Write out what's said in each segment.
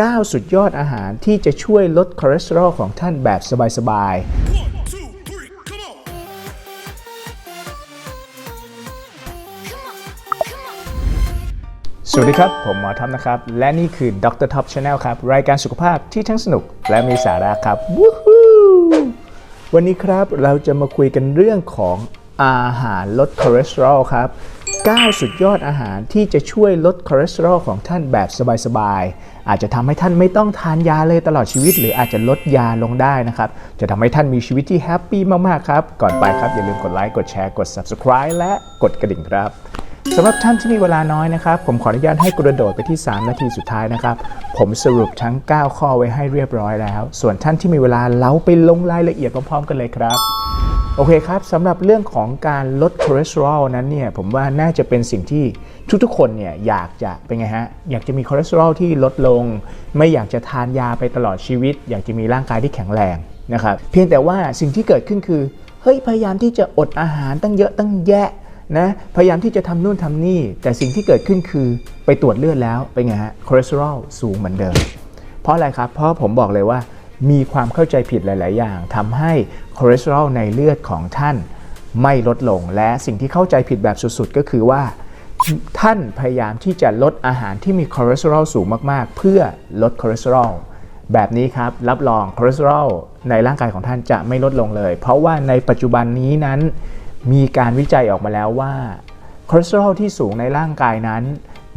9 สุดยอดอาหารที่จะช่วยลดคอเลสเตอรอลของท่านแบบสบายๆสวัสดีครับ ผมหมอท็อปนะครับ และนี่คือ Dr. Top Channel ครับ รายการสุขภาพที่ทั้งสนุกและมีสาระครับวู้ฮู้วันนี้ครับเราจะมาคุยกันเรื่องของ อาหารลดคอเลสเตอรอลครับ 9 สุดยอดอาหารที่จะช่วยลดคอเลสเตอรอลของท่านแบบสบายๆ อาจจะทำให้ท่านไม่ต้องทานยาเลยตลอดชีวิต หรืออาจจะลดยาลงได้นะครับ จะทำให้ท่านมีชีวิตที่แฮปปี้มากๆ ครับ ก่อนไปครับอย่าลืมกดไลค์ กดแชร์ กด subscribe และกดกระดิ่งครับสำหรับท่านที่มีเวลาน้อยนะครับ ผมขออนุญาตให้กระโดดไปที่ 3 นาทีสุดท้ายนะครับ ผมสรุปทั้ง 9 ข้อไว้ให้เรียบร้อยแล้ว ส่วนท่านที่มีเวลาเราไปลงรายละเอียดพร้อมๆ กันเลยครับ โอเคครับสำหรับเรื่องของการลดคอเลสเตอรอลนั้นเนี่ยผมว่าน่าจะเป็นสิ่งที่ทุกๆคนเนี่ยอยากจะเป็นไงฮะอยากจะมีคอเลสเตอรอลที่ลดลง ไม่อยากจะทานยาไปตลอดชีวิต อยากจะมีร่างกายที่แข็งแรงนะครับเพียงแต่ว่าสิ่งที่เกิดขึ้นคือเฮ้ยพยายามที่จะอดอาหารตั้งเยอะตั้งแยะนะพยายามที่จะทำนู่นทำนี่ แต่สิ่งที่เกิดขึ้นคือไปตรวจเลือดแล้วเป็นไงฮะคอเลสเตอรอลสูงเหมือนเดิม เพราะอะไรครับเพราะผมบอกเลยว่า มีความเข้าใจผิดหลาย ๆ อย่างทำให้คอเลสเตอรอลในเลือดของท่านไม่ลดลง และสิ่งที่เข้าใจผิดแบบสุด ๆ ก็คือว่า ท่านพยายามที่จะลดอาหารที่มีคอเลสเตอรอลสูงมาก ๆ เพื่อลดคอเลสเตอรอลแบบนี้ครับ รับรองคอเลสเตอรอลในร่างกายของท่านจะไม่ลดลงเลย เพราะว่าในปัจจุบันนี้นั้น มีการวิจัยออกมาแล้วว่าคอเลสเตอรอลที่สูงในร่างกายนั้น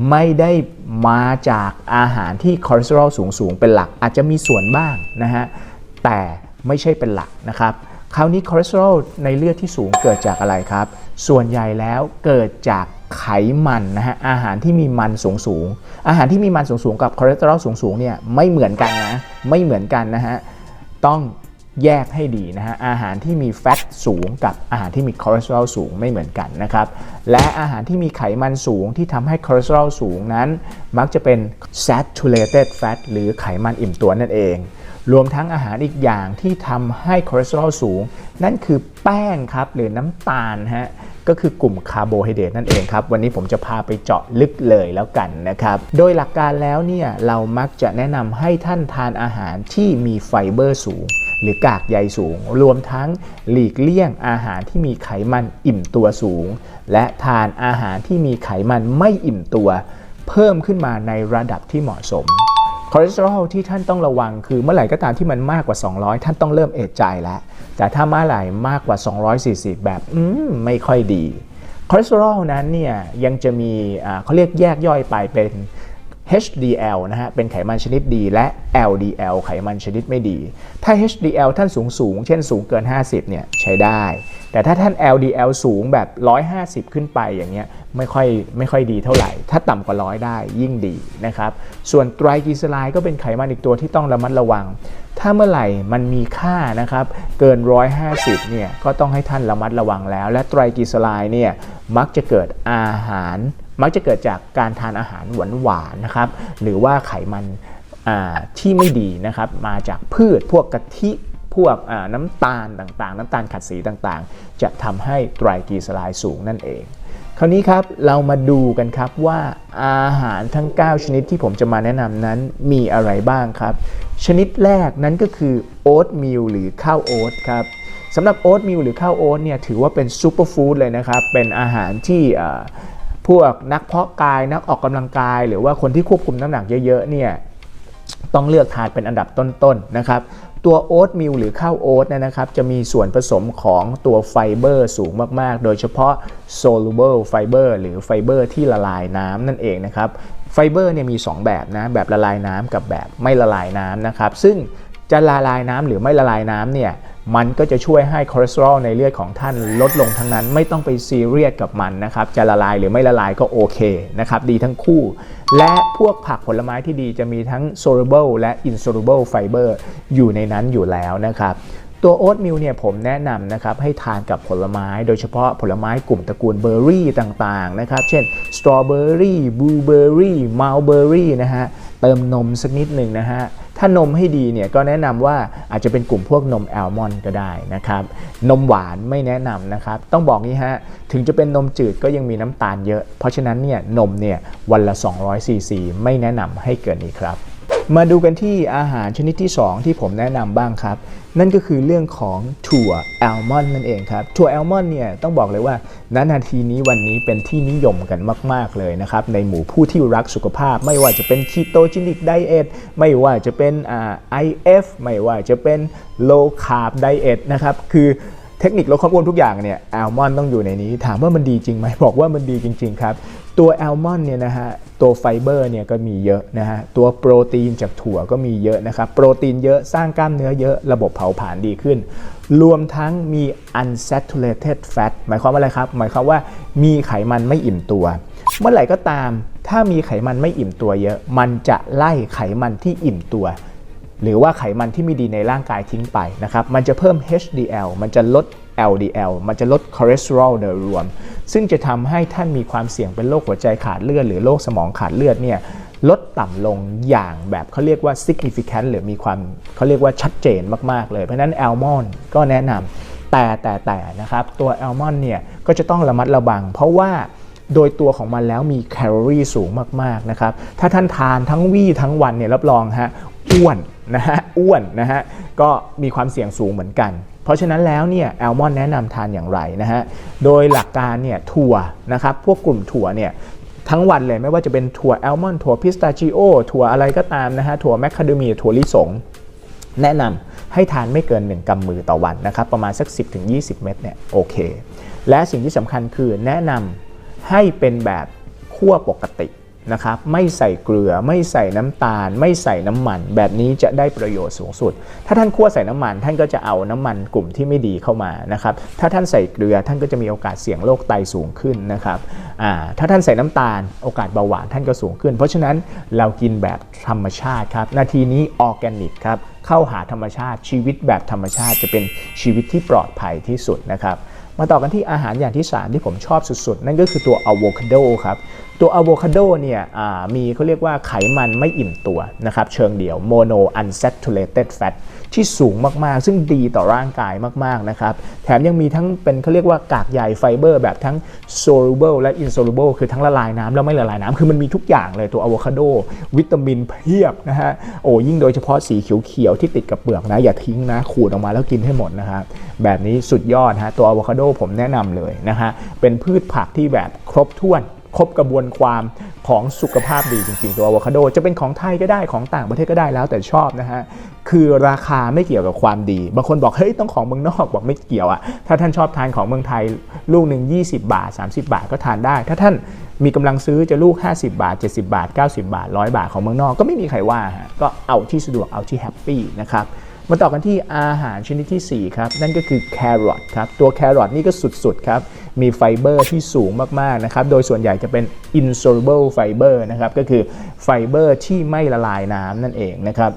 ไม่ได้มาจากอาหารที่คอเลสเตอรอลสูงๆเป็นหลัก อาจจะมีส่วนบ้างนะฮะแต่ไม่ใช่เป็นหลักนะครับคราวนี้คอเลสเตอรอลในเลือดที่สูงเกิดจากอะไรครับ ส่วนใหญ่แล้วเกิดจากไขมันนะฮะอาหารที่มีมันสูงสูงๆอาหารที่มีมันสูงสูงๆกับคอเลสเตอรอลสูงสูงๆเนี่ยไม่เหมือนกันนะไม่เหมือนกันนะฮะต้อง แยกให้ดีนะฮะอาหารที่มีแฟตสูงกับอาหารที่มีคอเลสเตอรอลสูงไม่เหมือนกันนะครับและอาหารที่มีไขมันสูงที่ทำให้คอเลสเตอรอลสูงนั้น มักจะเป็น saturated fat หรือไขมันอิ่มตัวนั่นเอง รวมทั้งอาหารอีกอย่างที่ทำให้คอเลสเตอรอลสูง นั่นคือแป้งครับหรือน้ำตาลฮะก็คือกลุ่มคาร์โบไฮเดรตนั่นเองครับ วันนี้ผมจะพาไปเจาะลึกเลยแล้วกันนะครับ โดยหลักการแล้วเนี่ยเรามักจะแนะนำให้ท่านทานอาหารที่มีไฟเบอร์สูง หรือกากใยสูง รวมทั้งหลีกเลี่ยงอาหารที่มีไขมันอิ่มตัวสูง และทานอาหารที่มีไขมันไม่อิ่มตัว เพิ่มขึ้นมาในระดับที่เหมาะสมคอเลสเตอรอลที่ท่านต้องระวังคือเมื่อไหร่ก็ตามที่มันมากกว่า 200 ท่านต้องเริ่มเอะใจแล้ว แต่ถ้าเมื่อไหร่มากกว่า 240 แบบอืมไม่ค่อยดีคอเลสเตอรอลนั้นเนี่ยยังจะมีอ่าเขาเรียกแยกย่อยไปเป็น HDL นะฮะเป็นไขมันชนิดดี และ LDL ไขมันชนิดไม่ดี ถ้า HDL ท่านสูงสูง เช่นสูงเกิน 50เนี่ยใช้ได้ แต่ถ้าท่าน LDL สูงแบบ 150 ขึ้นไปอย่างเงี้ยไม่ค่อยไม่ค่อยดีเท่าไหร่ ถ้าต่ำกว่า100ได้ยิ่งดีนะครับ ส่วนไตรกลีเซอไรด์ก็เป็นไขมันอีกตัวที่ต้องระมัดระวัง ถ้าเมื่อไหร่มันมีค่านะครับเกิน 150เนี่ยก็ต้องให้ท่านระมัดระวังแล้ว และไตรกลีเซอไรด์เนี่ยมักจะเกิดอาหาร มักจะเกิดจากการทานอาหารหวานๆนะครับ หรือว่าไขมันที่ไม่ดีนะครับ มาจากพืชพวกกะทิพวกน้ำตาลต่างๆ น้ำตาลขัดสีต่างๆ จะทำให้ไตรกลีเซอไรด์สูงนั่นเอง คราวนี้ครับเรามาดูกันครับว่าอาหารทั้ง 9 ชนิดที่ผมจะมาแนะนำนั้นมีอะไรบ้างครับ ชนิดแรกนั้นก็คือโอ๊ตมิลหรือข้าวโอ๊ตครับสำหรับโอ๊ตมิลหรือข้าวโอ๊ตเนี่ยถือว่าเป็นซูเปอร์ฟู้ดเลยนะครับ เป็นอาหารที่ พวกนักเพาะกายนักออกกำลังกาย หรือว่าคนที่ควบคุมน้ำหนักเยอะๆเนี่ยต้องเลือกทานเป็นอันดับต้นๆนะครับตัวโอ๊ตมิลหรือข้าวโอ๊ตเนี่ยนะครับจะมีส่วนผสมของตัวไฟเบอร์สูงมากๆ โดยเฉพาะ soluble fiber หรือไฟเบอร์ที่ละลายน้ำนั่นเองนะครับไฟเบอร์เนี่ยมี 2 แบบนะแบบละลายน้ำกับแบบไม่ละลายน้ำนะครับซึ่งจะละลายน้ำหรือไม่ละลายน้ำเนี่ย มันก็จะช่วยให้คอเลสเตอรอลในเลือดของท่านลดลงทั้งนั้น ไม่ต้องไปซีเรียสกับมันนะครับ จะละลายหรือไม่ละลายก็โอเคนะครับ ดีทั้งคู่ และพวกผักผลไม้ที่ดีจะมีทั้ง soluble และ insoluble fiber อยู่ในนั้นอยู่แล้วนะครับตัวโอ๊ตมิลเนี่ยผมแนะนำนะครับให้ทานกับผลไม้ โดยเฉพาะผลไม้กลุ่มตระกูลเบอร์รี่ต่างๆนะครับเช่นสตรอเบอร์รี่บลูเบอร์รี่มัลเบอร์รี่นะฮะเติมนมสักนิดหนึ่งนะฮะ ถ้านมให้ดีเนี่ยก็แนะนำว่าอาจจะเป็นกลุ่มพวกนมแอลมอนด์ก็ได้นะครับนมหวานไม่แนะนำนะครับต้องบอกนี้ฮะถึงจะเป็นนมจืดก็ยังมีน้ำตาลเยอะ เพราะฉะนั้นเนี่ยนมเนี่ยวันละ 200ซีซีไม่แนะนำให้เกินนี้ครับมาดูกันที่อาหารชนิดที่ 2 ที่ผมแนะนำบ้างครับ นั่นก็คือเรื่องของถั่วแอลมอนด์นั่นเองครับถั่วแอลมอนด์เนี่ยต้องบอกเลยว่าณนาทีนี้วันนี้เป็นที่นิยมกันมาก ๆ เลยนะครับในหมู่ผู้ที่รักสุขภาพ ไม่ว่าจะเป็นคีโตจินิกไดเอทไม่ว่าจะเป็นอ่า IF ไม่ว่าจะเป็นโลคาร์บไดเอทนะครับคือ เทคนิคลดความอ้วนทุกอย่างเนี่ยแอลมอนต้องอยู่ในนี้ ถามว่ามันดีจริงไหมบอกว่ามันดีจริง ๆ ครับ ตัวแอลมอนเนี่ยนะฮะตัวไฟเบอร์เนี่ยก็มีเยอะนะฮะตัวโปรตีนจากถั่วก็มีเยอะนะครับโปรตีนเยอะสร้างกล้ามเนื้อเยอะระบบเผาผลาญดีขึ้น รวมทั้งมี unsaturated fat หมายความว่าอะไรครับ หมายความว่ามีไขมันไม่อิ่มตัว เมื่อไหร่ก็ตาม ถ้ามีไขมันไม่อิ่มตัวเยอะ มันจะไล่ไขมันที่อิ่มตัว หรือว่าไขมันที่ไม่ดีในร่างกายทิ้งไปนะครับมันจะเพิ่ม HDL มันจะลด LDL มันจะลดคอเลสเตอรอลโดยรวม ซึ่งจะทำให้ท่านมีความเสี่ยงเป็นโรคหัวใจขาดเลือด หรือโรคสมองขาดเลือดเนี่ยลดต่ำลงอย่างแบบเขาเรียกว่า significant หรือมีความเขาเรียกว่าชัดเจนมากๆเลย เพราะนั้นแอลมอนก็แนะนำแต่แต่แต่นะครับตัวแอลมอนเนี่ยก็จะต้องระมัดระวัง เพราะว่าโดยตัวของมันแล้วมีแคลอรี่สูงมากๆนะครับถ้าท่านทานทั้งวี่ทั้งวันเนี่ยรับรองฮะอ้วน นะฮะอ้วนนะฮะก็มีความเสี่ยงสูงเหมือนกัน เพราะฉะนั้นแล้วเนี่ยแอลมอนแนะนำทานอย่างไรนะฮะโดยหลักการเนี่ยถั่วนะครับพวกกลุ่มถั่วเนี่ยทั้งวันเลยไม่ว่าจะเป็นถั่วแอลมอนถั่วพิสตาชิโอถั่วอะไรก็ตามนะฮะถั่วแมคคาเดเมียถั่วลิสง แนะนำให้ทานไม่เกิน 1กำมือต่อวันนะครับประมาณสัก 10-20 เม็ดเนี่ยโอเค และสิ่งที่สำคัญคือแนะนำให้เป็นแบบคั่วปกติ นะครับไม่ใส่เกลือไม่ใส่น้ำตาล ไม่ใส่น้ำมัน แบบนี้จะได้ประโยชน์สูงสุด ถ้าท่านคั่วใส่น้ำมันท่านก็จะเอาน้ำมันกลุ่มที่ไม่ดีเข้ามานะครับถ้าท่านใส่เกลือท่านก็จะมีโอกาสเสี่ยงโรคไตสูงขึ้นนะครับถ้าท่านใส่น้ำตาลโอกาสเบาหวานท่านก็สูงขึ้น เพราะฉะนั้นเรากินแบบธรรมชาติครับนาทีนี้ออร์แกนิกครับเข้าหาธรรมชาติชีวิตแบบธรรมชาติจะเป็นชีวิตที่ปลอดภัยที่สุดนะครับ มาต่อกันที่อาหารอย่างที่ 3 ที่ผมชอบสุดๆ นั่นก็คือตัวอะโวคาโดครับ ตัวอะโวคาโดเนี่ยมีเขาเรียกว่าไขมันไม่อิ่มตัวนะครับ เชิงเดี่ยว mono unsaturated fat ที่สูงมากๆ ซึ่งดีต่อร่างกายมากๆนะครับแถมยังมีทั้งเป็นเขาเรียกว่ากากใยไฟเบอร์ แบบทั้ง soluble และ insoluble คือทั้งละลายน้ำแล้วไม่ละลายน้ำคือมันมีทุกอย่างเลยตัวอะโวคาโดวิตามินเพียบนะฮะโอ้ยิ่งโดยเฉพาะสีเขียวๆที่ติดกับเปลือกนะอย่าทิ้งนะขูดออกมาแล้วกินให้หมดนะครับแบบนี้สุดยอดฮะตัวอะโวคาโดผมแนะนำเลยนะฮะเป็นพืชผักที่แบบครบถ้วน ครบกระบวนความของสุขภาพดีจริงๆ ตัวอะโวคาโดจะเป็นของไทยก็ได้ของต่างประเทศก็ได้แล้วแต่ชอบนะฮะคือราคาไม่เกี่ยวกับความดี บางคนบอกเฮ้ยต้องของเมืองนอกบอกไม่เกี่ยวอะถ้าท่านชอบทานของเมืองไทยลูกหนึ่ง20 บาท 30 บาทก็ทานได้ ถ้าท่านมีกำลังซื้อจะลูก 50 บาท 70 บาท 90 บาท 100 บาทของเมืองนอกก็ไม่มีใครว่าฮะก็เอาที่สะดวกเอาที่แฮปปี้นะครับ มาต่อกันที่อาหารชนิดที่ 4 ครับ นั่นก็คือแครอทครับ ตัวแครอทนี่ก็สุด ๆ ครับ มีไฟเบอร์ที่สูงมาก ๆ นะครับ โดยส่วนใหญ่จะเป็น insoluble fiber นะครับ ก็คือไฟเบอร์ที่ไม่ละลายน้ำนั่นเองนะครับ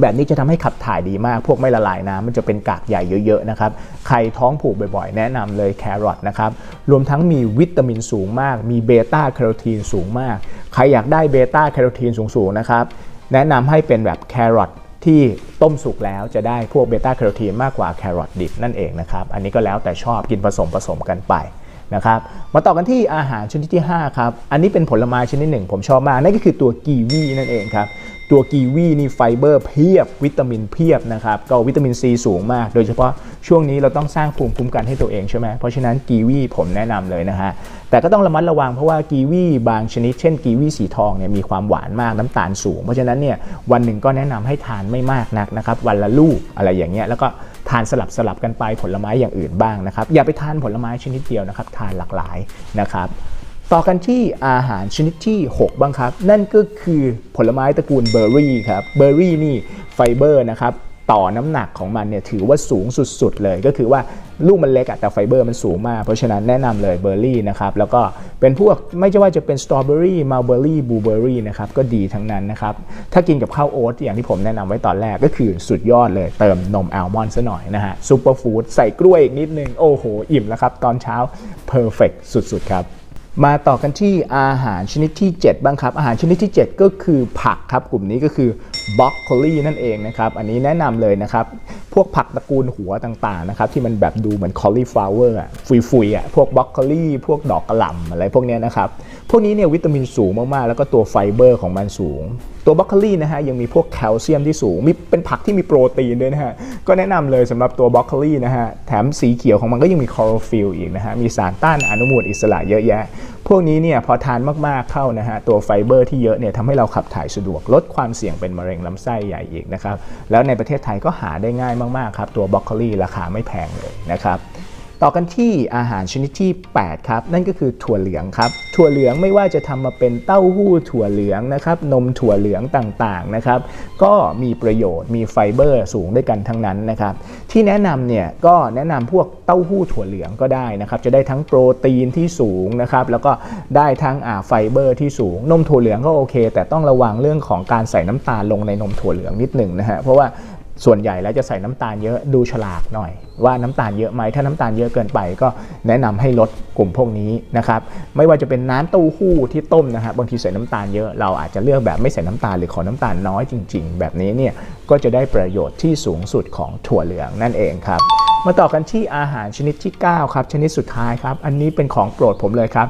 แบบนี้จะทำให้ขับถ่ายดีมาก พวกไม่ละลายน้ำมันจะเป็นกากใหญ่เยอะๆนะครับ ใครท้องผูกบ่อยๆ แนะนำเลยแครอทนะครับ รวมทั้งมีวิตามินสูงมาก มีเบต้าแคโรทีนสูงมาก ใครอยากได้เบต้าแคโรทีนสูงๆ นะครับ แนะนำให้เป็นแบบแครอท ที่ต้มสุกแล้วจะได้พวกเบต้าแคโรทีนมากกว่าแครอทดิบนั่นเองนะครับ อันนี้ก็แล้วแต่ชอบกินผสมผสมกันไป นะครับมาต่อกันที่อาหารชนิดที่ 5 ครับ อันนี้เป็นผลไม้ชนิดหนึ่งผมชอบมาก นั่นก็คือตัวกีวีนั่นเองครับ ตัวกีวีนี่ไฟเบอร์เพียบ วิตามินเพียบนะครับ ก็วิตามินซีสูงมาก โดยเฉพาะช่วงนี้เราต้องสร้างภูมิคุ้มกันให้ตัวเองใช่ไหม เพราะฉะนั้นกีวีผมแนะนำเลยนะฮะ แต่ก็ต้องระมัดระวังเพราะว่ากีวีบางชนิด เช่นกีวีสีทองเนี่ยมีความหวานมากน้ำตาลสูง เพราะฉะนั้นเนี่ยวันหนึ่งก็แนะนำให้ทานไม่มากนักนะครับ วันละลูกอะไรอย่างเงี้ย แล้วก็ ทานสลับสลับกันไปผลไม้อย่างอื่นบ้างนะครับอย่าไปทานผลไม้ชนิดเดียวนะครับ ทานหลากหลายนะครับ ต่อกันที่อาหารชนิดที่ 6 บ้างครับ นั่นก็คือผลไม้ตระกูลเบอร์รี่ครับเบอร์รี่นี่ไฟเบอร์นะครับ ต่อน้ำหนักของมันเนี่ยถือว่าสูงสุดๆเลย ก็คือว่าลูกมันเล็กอะแต่ไฟเบอร์มันสูงมาก เพราะฉะนั้นแนะนำเลยเบอร์รี่นะครับแล้วก็เป็นพวกไม่ใช่ว่าจะเป็นสตรอเบอรี่มัลเบอรี่บลูเบอรี่นะครับก็ดีทั้งนั้นนะครับถ้ากินกับข้าวโอ๊ตอย่างที่ผมแนะนำไว้ตอนแรกก็คือสุดยอดเลยเติมนมอัลมอนด์ซะหน่อยนะฮะซูเปอร์ฟู้ดใส่กล้วยอีกนิดนึง โอ้โห อิ่มแล้วครับ ตอนเช้าเพอร์เฟกสุดๆครับมาต่อกันที่อาหารชนิดที่ 7 บ้างครับ อาหารชนิดที่ 7 ก็คือผักครับ กลุ่มนี้ก็คือ บรอกโคลีนั่นเองนะครับ อันนี้แนะนำเลยนะครับ พวกผักตระกูลหัวต่างๆนะครับที่มันแบบดูเหมือนคอลลีฟลาวเวอร์ฟุยๆอะพวกบรอกโคลีพวกดอกกระหล่ำอะไรพวกนี้นะครับ พวกนี้เนี่ยวิตามินสูงมากๆ แล้วก็ตัวไฟเบอร์ของมันสูง ตัวบรอกโคลีนะฮะยังมีพวกแคลเซียมที่สูง มีเป็นผักที่มีโปรตีนด้วยนะฮะ ก็แนะนำเลยสำหรับตัวบรอกโคลีนะฮะแถมสีเขียวของมันก็ยังมีคลอโรฟิลอีกนะฮะมีสารต้านอนุมูลอิสระเยอะแยะ พวกนี้เนี่ยพอทานมากๆเข้านะฮะตัวไฟเบอร์ที่เยอะเนี่ยทำให้เราขับถ่ายสะดวก ลดความเสี่ยงเป็นมะเร็งลำไส้ใหญ่อีกนะครับแล้วในประเทศไทยก็หาได้ง่ายมากๆครับตัวบรอกโคลีราคาไม่แพงเลยนะครับ ต่อกันที่อาหารชนิดที่ 8 ครับ นั่นก็คือถั่วเหลืองครับ ถั่วเหลืองไม่ว่าจะทำมาเป็นเต้าหู้ถั่วเหลืองนะครับ นมถั่วเหลืองต่างๆนะครับ ก็มีประโยชน์มีไฟเบอร์สูงด้วยกันทั้งนั้นนะครับ ที่แนะนำเนี่ยก็แนะนำพวกเต้าหู้ถั่วเหลืองก็ได้นะครับ จะได้ทั้งโปรตีนที่สูงนะครับ แล้วก็ได้ทั้งอ่าไฟเบอร์ที่สูง นมถั่วเหลืองก็โอเค แต่ต้องระวังเรื่องของการใส่น้ำตาลลงในนมถั่วเหลืองนิดหนึ่งนะฮะ เพราะว่า ส่วนใหญ่แล้วจะใส่น้ำตาลเยอะดูฉลากหน่อย ว่าน้ำตาลเยอะไหมถ้าน้ำตาลเยอะเกินไปก็แนะนำให้ลดกลุ่มพวกนี้นะครับไม่ว่าจะเป็นน้ำเต้าหู้ที่ต้มนะฮะบางทีใส่น้ำตาลเยอะเราอาจจะเลือกแบบไม่ใส่น้ำตาลหรือขอน้ำตาลน้อยจริง ๆ แบบนี้เนี่ยก็จะได้ประโยชน์ที่สูงสุดของถั่วเหลืองนั่นเองครับมาต่อกันที่อาหารชนิดที่ 9 ครับ ชนิดสุดท้ายครับ อันนี้เป็นของโปรดผมเลยครับ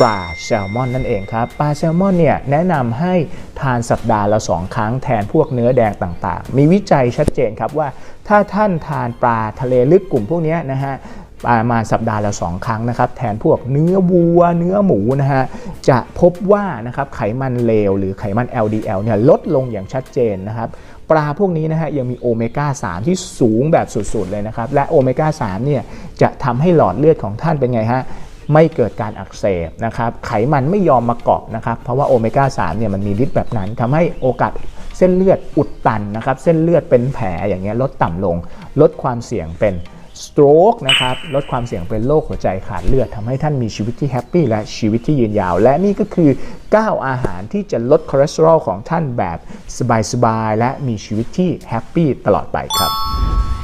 ปลาแซลมอนนั่นเองครับปลาแซลมอนเนี่ยแนะนำให้ทานสัปดาห์ละ2ครั้งแทนพวกเนื้อแดงต่างๆ มีวิจัยชัดเจนครับว่า ถ้าท่านทานปลาทะเลลึกกลุ่มพวกนี้นะฮะประมาณสัปดาห์ละ2ครั้งนะครับ แทนพวกเนื้อวัว เนื้อหมูนะฮะจะพบว่านะครับไขมันเลวหรือไขมัน LDL เนี่ยลดลงอย่างชัดเจนนะครับปลาพวกนี้นะฮะยังมีโอเมก้า 3 ที่สูงแบบสุด ๆ เลยนะครับ และโอเมก้า 3 เนี่ยจะทำให้หลอดเลือดของท่านเป็นไงฮะ ไม่เกิดการอักเสบนะครับ ไขมันไม่ยอมมาเกาะนะครับ เพราะว่าโอเมก้า3เนี่ยมันมีฤทธิ์แบบนั้นทำให้โอกาสเส้นเลือดอุดตันนะครับ เส้นเลือดเป็นแผลอย่างเงี้ยลดต่ำลง ลดความเสี่ยงเป็น stroke นะครับ ลดความเสี่ยงเป็นโรคหัวใจขาดเลือดทำให้ท่านมีชีวิตที่แฮปปี้และชีวิตที่ยืนยาว และนี่ก็คือ 9 อาหารที่จะลดคอเลสเตอรอลของท่านแบบสบายๆและมีชีวิตที่แฮปปี้ตลอดไปครับ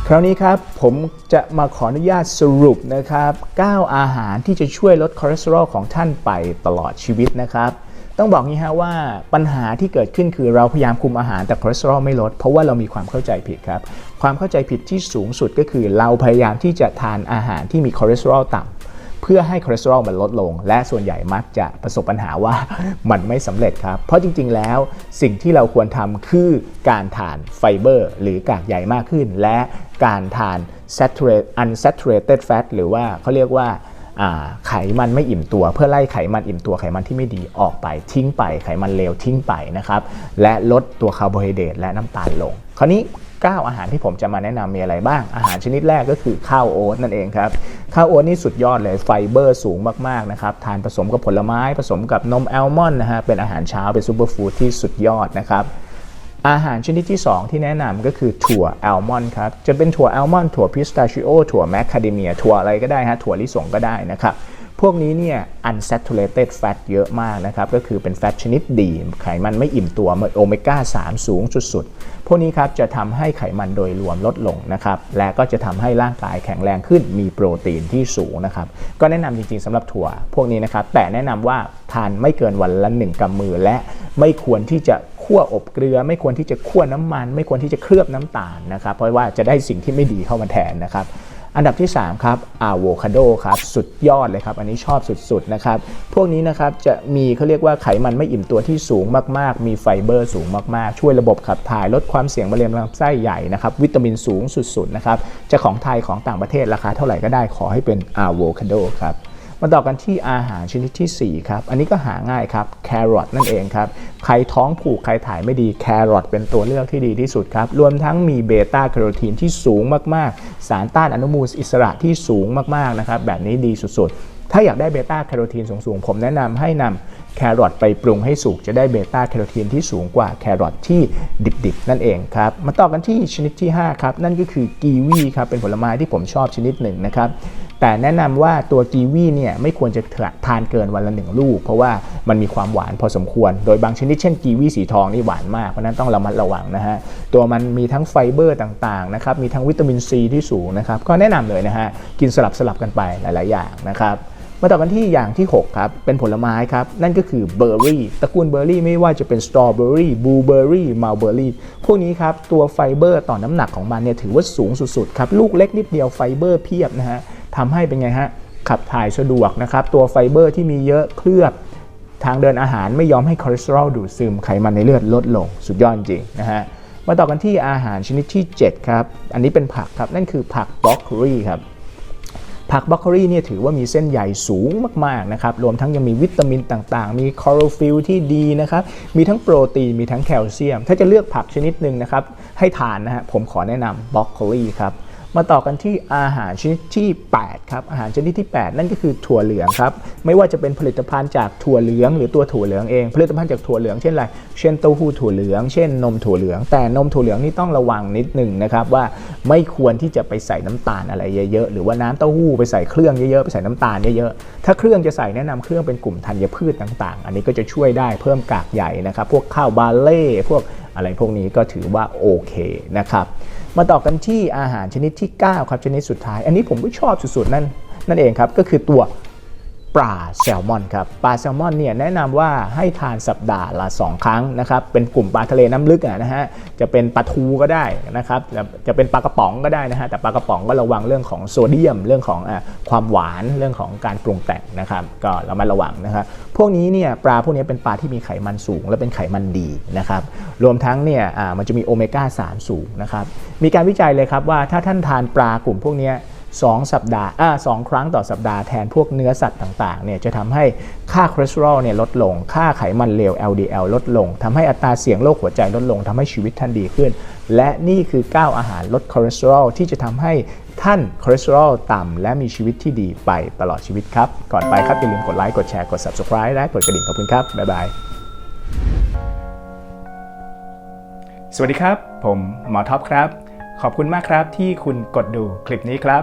คราวนี้ครับผมจะมาขออนุญาตสรุปนะครับ 9 อาหารที่จะช่วยลดคอเลสเตอรอลของท่านไปตลอดชีวิตนะครับ ต้องบอกงี้ฮะว่าปัญหาที่เกิดขึ้นคือเราพยายามคุมอาหารแต่คอเลสเตอรอลไม่ลด เพราะว่าเรามีความเข้าใจผิดครับ ความเข้าใจผิดที่สูงสุดก็คือ เราพยายามที่จะทานอาหารที่มีคอเลสเตอรอลต่ำ เพื่อให้คอเลสเตอรอลมันลดลง และส่วนใหญ่มักจะประสบปัญหาว่ามันไม่สำเร็จครับ เพราะจริง ๆ แล้วสิ่งที่เราควรทำคือการทานไฟเบอร์ หรือกากใยมากขึ้น และการทาน saturate unsaturated fat หรือว่าเขาเรียกว่าอ่าไขมันไม่อิ่มตัว เพื่อไล่ไขมันอิ่มตัวไขมันที่ไม่ดีออกไปทิ้งไป ไขมันเลวทิ้งไปนะครับและลดตัวคาร์โบไฮเดรตและน้ำตาลลง คราวนี้ 9 อาหารที่ผมจะมาแนะนำมีอะไรบ้าง อาหารชนิดแรกก็คือข้าวโอ๊ตนั่นเองครับ ข้าวโอ๊ตนี่สุดยอดเลยไฟเบอร์สูงมากๆนะครับ ทานผสมกับผลไม้ผสมกับนมแอลมอนด์นะฮะ เป็นอาหารเช้าเป็นซูเปอร์ฟู้ดที่สุดยอดนะครับอาหารชนิดที่ 2 ที่แนะนำก็คือถั่วแอลมอนด์ครับ จะเป็นถั่วแอลมอนด์ถั่วพิสตาชิโอถั่วแมคคาเดเมีย ถั่วอะไรก็ได้ฮะ ถั่วลิสงก็ได้นะครับ พวกนี้เนี่ย unsaturated fat เยอะมากนะครับ ก็คือเป็นแฟตชนิดดี ไขมันไม่อิ่มตัวโอเมก้า 3 สูงสุดๆ พวกนี้ครับจะทำให้ไขมันโดยรวมลดลงนะครับ และก็จะทำให้ร่างกายแข็งแรงขึ้น มีโปรตีนที่สูงนะครับ ก็แนะนำจริงๆสำหรับถั่ว พวกนี้นะครับ แต่แนะนำว่าทานไม่เกินวันละ 1กำมือ และไม่ควรที่จะคั่วอบเกลือ ไม่ควรที่จะคั่วน้ำมัน ไม่ควรที่จะเคลือบน้ำตาลนะครับ เพราะว่าจะได้สิ่งที่ไม่ดีเข้ามาแทนนะครับ อันดับที่ 3 ครับอะโวคาโดครับ สุดยอดเลยครับ อันนี้ชอบสุดๆนะครับ พวกนี้นะครับจะมีเขาเรียกว่าไขมันไม่อิ่มตัวที่สูงมากๆ มีไฟเบอร์สูงมากๆ ช่วยระบบขับถ่ายลดความเสี่ยงมะเร็งลำไส้ใหญ่นะครับ วิตามินสูงสุดๆนะครับ จะของไทยของต่างประเทศราคาเท่าไหร่ก็ได้ขอให้เป็นอะโวคาโดครับ มาต่อกันที่อาหารชนิดที่ 4 ครับ อันนี้ก็หาง่ายครับแครอทนั่นเองครับ ใครท้องผูก ใครถ่ายไม่ดีแครอทเป็นตัวเลือกที่ดีที่สุดครับ รวมทั้งมีเบต้าแคโรทีนที่สูงมาก ๆ สารต้านอนุมูลอิสระที่สูงมาก ๆ นะครับ แบบนี้ดีสุด ๆ ถ้าอยากได้เบต้าแคโรทีนสูง ๆ ผมแนะนำให้นำแครอทไปปรุงให้สุกจะได้เบต้าแคโรทีนที่สูงกว่าแครอทที่ดิบๆ นั่นเองครับ มาต่อกันที่ชนิดที่ 5 ครับ นั่นก็คือกีวีครับ เป็นผลไม้ที่ผมชอบชนิดหนึ่งนะครับ แต่แนะนำว่าตัวกีวีเนี่ยไม่ควรจะทานเกินวันละหนึ่งลูก เพราะว่ามันมีความหวานพอสมควร โดยบางชนิดเช่นกีวีสีทองนี่หวานมาก เพราะนั้นต้องระมัดระวังนะฮะ ตัวมันมีทั้งไฟเบอร์ต่างๆนะครับ มีทั้งวิตามินซีที่สูงนะครับ ก็แนะนำเลยนะฮะ กินสลับสลับกันไปหลาย ๆ อย่างนะครับมาต่อกันที่อย่างที่ 6 ครับ เป็นผลไม้ครับ นั่นก็คือเบอร์รี่ตระกูลเบอร์รี่ไม่ว่าจะเป็นสตรอเบอรี่บลูเบอรี่มัลเบอร์รี่พวกนี้ครับ ตัวไฟเบอร์ต่อน้ำหนักของมันเนี่ยถือว่าสูงสุดๆครับ ลูกเล็กนิดเดียวไฟเบอร์เพียบนะฮะ ทำให้เป็นไงฮะขับถ่ายสะดวกนะครับตัวไฟเบอร์ที่มีเยอะเคลือบทางเดินอาหารไม่ยอมให้คอเลสเตอรอลดูดซึมไขมันในเลือดลดลงสุดยอดจริงนะฮะมาต่อกันที่อาหารชนิดที่ 7 ครับ อันนี้เป็นผักครับ นั่นคือผักบล็อกโคลีครับ ผักบรอกโคลีเนี่ยถือว่ามีเส้นใยสูงมากๆนะครับ รวมทั้งยังมีวิตามินต่างๆ มีคอโรฟิลที่ดีนะครับ มีทั้งโปรตีน มีทั้งแคลเซียม ถ้าจะเลือกผักชนิดหนึ่งนะครับ ให้ทานนะฮะ ผมขอแนะนำบรอกโคลีครับ มาต่อกันที่อาหารชนิดที่ 8 ครับ อาหารชนิดที่ 8 นั่นก็คือถั่วเหลืองครับ ไม่ว่าจะเป็นผลิตภัณฑ์จากถั่วเหลือง หรือตัวถั่วเหลืองเอง ผลิตภัณฑ์จากถั่วเหลืองเช่นอะไร เช่นเต้าหู้ถั่วเหลือง เช่นนมถั่วเหลือง แต่นมถั่วเหลืองนี่ต้องระวังนิดหนึ่งนะครับว่าไม่ควรที่จะไปใส่น้ำตาลอะไรเยอะๆ หรือว่าน้ำเต้าหู้ไปใส่เครื่องเยอะๆ ไปใส่น้ำตาลเยอะๆ ถ้าเครื่องจะใส่แนะนำเครื่องเป็นกลุ่มธัญพืชต่าง ๆ อันนี้ก็จะช่วยได้เพิ่มกากใหญ่นะครับ พวกข้าวบาเล่ พวกอะไรพวกนี้ก็ถือว่าโอเคนะครับ มาต่อกันที่อาหารชนิดที่ 9 ครับชนิดสุดท้าย อันนี้ผมก็ชอบสุดๆนั่นนั่นเองครับก็คือตัว ปลาแซลมอนครับปลาแซลมอนเนี่ยแนะนำว่าให้ทานสัปดาห์ละ 2 ครั้งนะครับเป็นกลุ่มปลาทะเลน้ำลึกอะนะฮะจะเป็นปลาทูก็ได้นะครับจะเป็นปลากระป๋องก็ได้นะฮะแต่ปลากระป๋องก็ระวังเรื่องของโซเดียม เรื่องของอความหวานเรื่องของการปรุงแต่งนะครับก็เรามาระวังนะครับพวกนี้เนี่ยปลาพวกนี้เป็นปลาที่มีไขมันสูง และเป็นไขมันดีนะครับรวมทั้งเนี่ยมันจะมีโอเมก้า3 สูงนะครับมีการวิจัยเลยครับว่าถ้าท่านทานปลากลุ่มพวกนี้ สองสัปดาห์อ่าสองครั้งต่อสัปดาห์แทนพวกเนื้อสัตว์ต่างๆเนี่ยจะทำให้ค่าคอเลสเตอรอลเนี่ยลดลง ค่าไขมันเลว LDL ลดลงทำให้อัตราเสี่ยงโรคหัวใจลดลงทำให้ชีวิตท่านดีขึ้น และนี่คือ 9 อาหารลดคอเลสเตอรอลที่จะทำให้ท่านคอเลสเตอรอลต่ำและมีชีวิตที่ดีไปตลอดชีวิตครับ ก่อนไปครับอย่าลืมกดไลค์กดแชร์กด subscribe และกดกระดิ่งขอบคุณครับบ๊ายบายสวัสดีครับ ผมหมอท็อปครับ ขอบคุณมากครับที่คุณกดดูคลิปนี้ครับ